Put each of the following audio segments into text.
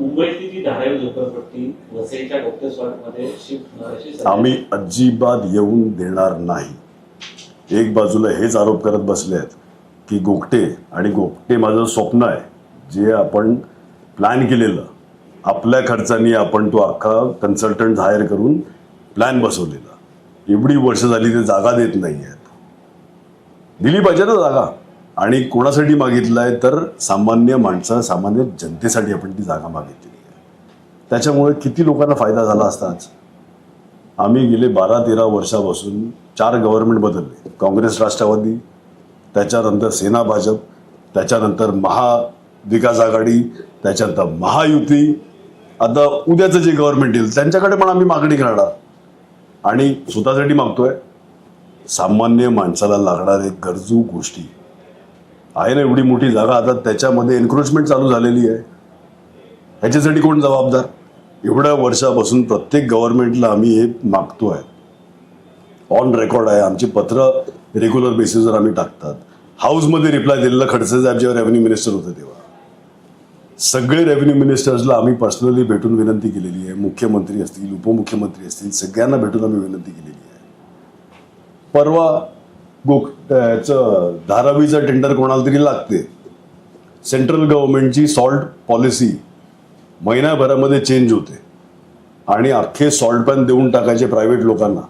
मुंबईतली जी धारावी झोपडपट्टी वसईच्या गोप्ते शिफ्ट होणार आम्ही अजिबात येऊन देणार नाही. एक बाजूला हेच आरोप करत बसले आहेत की गोगटे आणि गोगटे माझं स्वप्न आहे. जे आपण प्लॅन केलेलं आपल्या खर्चानी आपण तो अख्खा कन्सल्टंट हायर करून प्लॅन बसवलेला. एवढी वर्ष झाली ते जागा देत नाही आहेत दिली पाहिजे ना जागा? आणि कोणासाठी मागितलंय तर सामान्य माणसं सामान्य जनतेसाठी आपण ती जागा मागितलेली आहे. त्याच्यामुळे किती लोकांना फायदा झाला असताच आम्ही गेले बारा तेरा वर्षापासून चार गव्हर्नमेंट बदलले. काँग्रेस राष्ट्रवादी त्याच्यानंतर सेना भाजप त्याच्यानंतर महाविकास आघाडी त्याच्यानंतर महायुती. आता उद्याचं जे गव्हर्नमेंट येईल त्यांच्याकडे पण आम्ही मागणी करणार आणि स्वतःसाठी मागतोय. सामान्य माणसाला लागणारे गरजू गोष्टी आहे ना एवढी मोठी जागा आता त्याच्यामध्ये एन्क्रोचमेंट चालू झालेली आहे. ह्याच्यासाठी कोण जबाबदार? एवढ्या वर्षापासून प्रत्येक गव्हर्नमेंटला आम्ही हे मागतोय ऑन रेकॉर्ड आहे आमची पत्र रेग्युलर बेसिसवर आम्ही टाकतात. हाऊसमध्ये रिप्लाय दिलेला खडसे साहेब जेव्हा रेव्हन्यू मिनिस्टर होते तेव्हा. सगळे रेव्हेन्यू मिनिस्टर्सला आम्ही पर्सनली भेटून विनंती केलेली आहे. मुख्यमंत्री असतील उपमुख्यमंत्री असतील सगळ्यांना भेटून आम्ही विनंती केलेली आहे. परवा गोक याचं धारावीचं टेंडर कोणाला तरी लागते. सेंट्रल गव्हर्नमेंटची सॉल्ट पॉलिसी महिन्याभरामध्ये चेंज होते. आणि अख्खे सॉल्ट पॅन देऊन टाकायचे प्रायव्हेट लोकांना.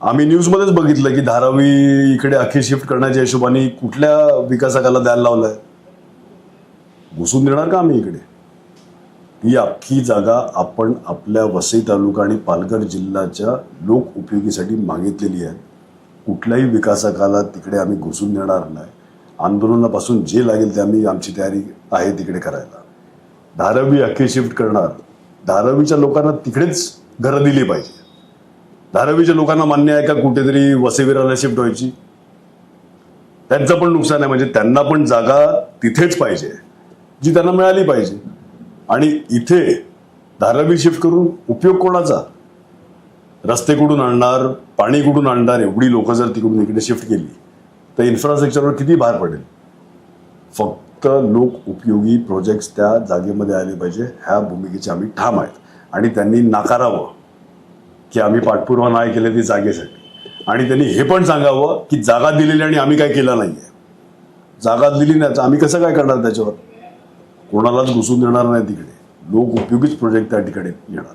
आम्ही न्यूजमध्येच बघितलं की धारावी इकडे अख्खी शिफ्ट करण्याच्या हिशोबाने कुठल्या विकासकाला द्यायला लावलाय? घुसून देणार का आम्ही इकडे? ही अख्खी जागा आपण आपल्या वसई तालुका आणि पालघर जिल्ह्याच्या लोक उपयोगीसाठी मागितलेली आहे. कुठल्याही विकासकाला तिकडे आम्ही घुसून देणार नाही. आंदोलनापासून जे लागेल ते आम्ही आमची तयारी आहे तिकडे करायला. धारावी अख्खी शिफ्ट करणार. धारावीच्या लोकांना तिकडेच घरं दिली पाहिजे. धारावीच्या लोकांना मान्य आहे का कुठेतरी वसेविराला शिफ्ट व्हायची? त्यांचं पण नुकसान आहे. म्हणजे त्यांना पण जागा तिथेच पाहिजे. जी त्यांना मिळाली पाहिजे. आणि इथे धारावी शिफ्ट करून उपयोग कोणाचा? रस्ते कुठून आणणार पाणी कुठून आणणार एवढी लोक जर तिकडून इकडे शिफ्ट केली तर इन्फ्रास्ट्रक्चरवर किती भार पडेल? फक्त लोक उपयोगी प्रोजेक्ट्स त्या जागेमध्ये आले पाहिजे ह्या भूमिकेचे आम्ही ठाम आहेत. आणि त्यांनी नाकारावं की आम्ही पाठपुरावा नाही केले ती जागेसाठी. आणि त्यांनी हे पण सांगावं की जागा दिलेली आणि आम्ही काय केलं नाही आहे जागा दिली नाही तर आम्ही कसं काय करणार त्याच्यावर? कोणालाच घुसून देणार नाही तिकडे. लोक उपयोगीच प्रोजेक्ट त्या ठिकाणी येणार.